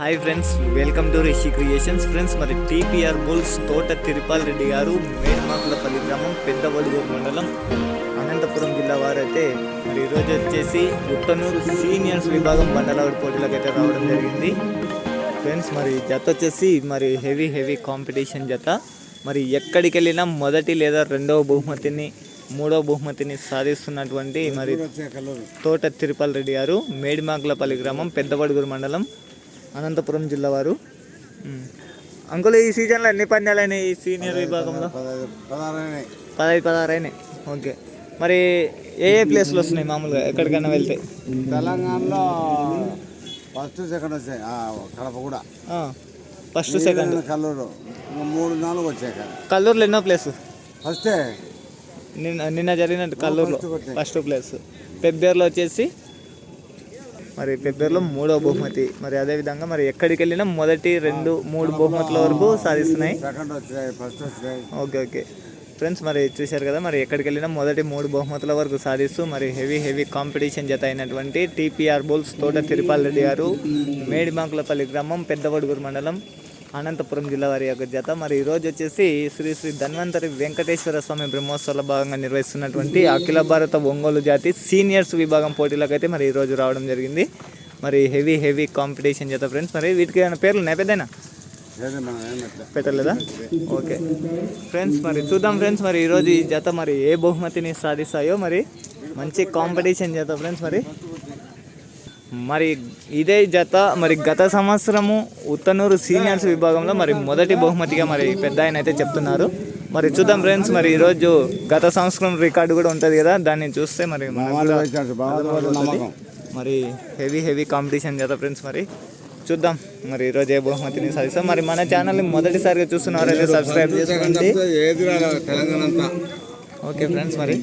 Hi friends welcome to Rishi creations. Friends మరి TPR bulls Thota Tirupal Reddy గారు మేడమాకులపల్లి గ్రామం పెద్దవడుగూరు మండలం అనంతపురం జిల్లా వారైతే మరి ఈరోజు వచ్చేసి ఉత్తనూరు సీనియర్స్ విభాగం బండలవాడి పోటీలకు అయితే రావడం జరిగింది. ఫ్రెండ్స్ మరి జత వచ్చేసి మరి హెవీ హెవీ కాంపిటీషన్ జత. మరి ఎక్కడికి వెళ్ళినా మొదటి లేదా రెండవ బహుమతిని మూడో బహుమతిని సాధిస్తున్నటువంటి మరి తోట తిరుపల్ రెడ్డి గారు మేడిమాకులపల్లి గ్రామం పెద్దవడుగురు మండలం అనంతపురం జిల్లా వారు. అంకుల్ ఈ సీజన్లో ఎన్ని పందాలు అయినాయి ఈ సీనియర్ విభాగంలో? పదహైదు పదహారు అయినాయి ఓకే. మరి ఏ ఏ ప్లేస్లు వస్తున్నాయి మామూలుగా ఎక్కడికైనా వెళ్తే? తెలంగాణలో ఫస్ట్ సెకండ్ వచ్చాయి. కడప కూడా. First second. కల్లూరు. మూడు నాలుగు వచ్చాయి కల్లూరులో ఎన్నో ప్లేస్? ఫస్టే. నిన్న నిన్న జరిగినట్టు కల్లూరులో. First place. పెబ్బేరులో వచ్చేసి మరి పెబ్బేరులో మూడో బహుమతి. మరి అదేవిధంగా మరి ఎక్కడికి వెళ్ళినా మొదటి రెండు మూడు బహుమతుల వరకు సాధిస్తున్నాయి. Okay okay. ఫ్రెండ్స్ మరి చూశారు కదా మరి ఎక్కడికి వెళ్ళినా మొదటి మూడు బహుమతుల వరకు సాధిస్తూ మరి హెవీ హెవీ కాంపిటీషన్ జత అయినటువంటి టీపీఆర్ బోల్స్ తోట తిరుపాల్ రెడ్డి గారు మేడిమాకులపల్లి గ్రామం పెద్దవడుగురు మండలం అనంతపురం జిల్లా వారి యొక్క జత. మరి ఈరోజు వచ్చేసి శ్రీ శ్రీ ధన్వంతరి వెంకటేశ్వర స్వామి బ్రహ్మోత్సవాల భాగంగా నిర్వహిస్తున్నటువంటి అఖిల భారత ఒంగోలు జాతి సీనియర్స్ విభాగం పోటీలకు అయితే మరి ఈరోజు రావడం జరిగింది. మరి హెవీ హెవీ కాంపిటీషన్ జత ఫ్రెండ్స్. మరి వీటికి ఏమైనా పేర్లు ఉన్నాయి పెద్దనా పెట్టలేదా? ఓకే. ఫ్రెండ్స్ మరి చూద్దాం ఫ్రెండ్స్ మరి ఈరోజు ఈ జత మరి ఏ బహుమతిని సాధిస్తాయో మరి మంచి కాంపిటీషన్ జత ఫ్రెండ్స్ మరి. మరి ఇదే జత మరి గత సంవత్సరము ఉత్తనూరు సీనియర్స్ విభాగంలో మరి మొదటి బహుమతిగా మరి పెద్ద ఆయన అయితే చెప్తున్నారు. మరి చూద్దాం ఫ్రెండ్స్ మరి ఈరోజు గత సంవత్సరం రికార్డు కూడా ఉంటుంది కదా దాన్ని చూస్తే మరి మరి హెవీ హెవీ కాంపిటీషన్ కదా ఫ్రెండ్స్ మరి. చూద్దాం మరి ఈరోజు ఏ బహుమతిని సాధిస్తాం. మరి మన ఛానల్ని మొదటిసారిగా చూస్తున్నవారైతే సబ్స్క్రైబ్ చేసుకోండి. ఓకే ఫ్రెండ్స్ మరి